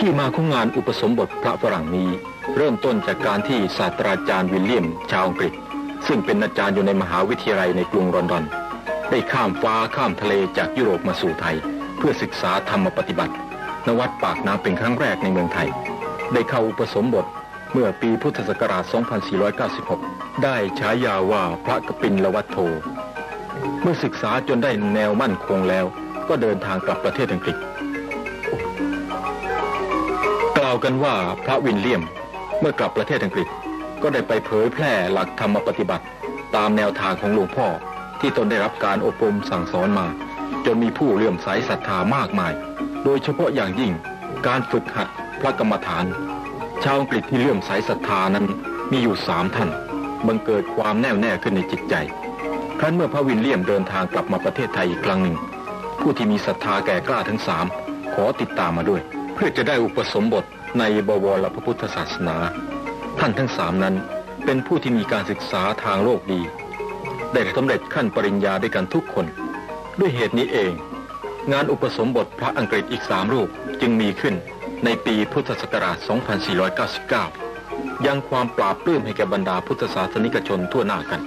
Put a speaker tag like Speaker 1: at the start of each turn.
Speaker 1: ที่มาของงานอุปสมบทพระฝรั่งนี้ เริ่มต้นจากการที่ศาสตราจารย์วิลเลียม ชาวอังกฤษ ซึ่งเป็นอาจารย์อยู่ในมหาวิทยาลัยในกรุงลอนดอน ได้ข้ามฟ้าข้ามทะเลจากยุโรปมาสู่ไทย เพื่อศึกษาธรรมปฏิบัติณวัดปากน้ำเป็นครั้งแรกในเมืองไทย ได้เข้าอุปสมบทเมื่อปีพุทธศักราช 2496 ได้ฉายาว่าพระกปินลวัตโธเมื่อศึกษาจนได้แนวมั่นคงแล้ว ก็เดินทางกลับประเทศอังกฤษ ล่าวกันว่าพระวินเลียมเมื่อกลับประเทศอังกฤษ ก็ได้ไปเผยแพร่หลักธรรมปฏิบัติ ตามแนวทางของหลวงพ่อ ที่ตนได้รับการอบรมสั่งสอนมา จนมีผู้เลื่อมใสศรัทธามากมาย โดยเฉพาะอย่างยิ่งการฝึกหัดพระกรรมฐาน ชาวอังกฤษที่เลื่อมใสศรัทธานั้นมีอยู่สามท่านบังเกิดความแน่วแน่ขึ้นในจิตใจ ครั้นเมื่อพระวินเลียมเดินทางกลับมาประเทศไทยอีกครั้งหนึ่ง ผู้ที่มีศรัทธาแก่กล้าทั้งสามขอติดตามมาด้วย พื่อจะได้อุปสมบทในบวรพระพุทธศาสนา ท่านทั้งสามนั้นเป็นผู้ที่มีการศึกษาทางโลกดี ได้สำเร็จขั้นปริญญาด้วยกันทุกคน ด้วยเหตุนี้เอง งานอุปสมบทพระอังกฤษอีกสามรูปจึงมีขึ้นในปีพุทธศักราช 2499 ยังความปราบปลื้มให้แก่บรรดาพุทธศาสนิกชนทั่วหน้ากัน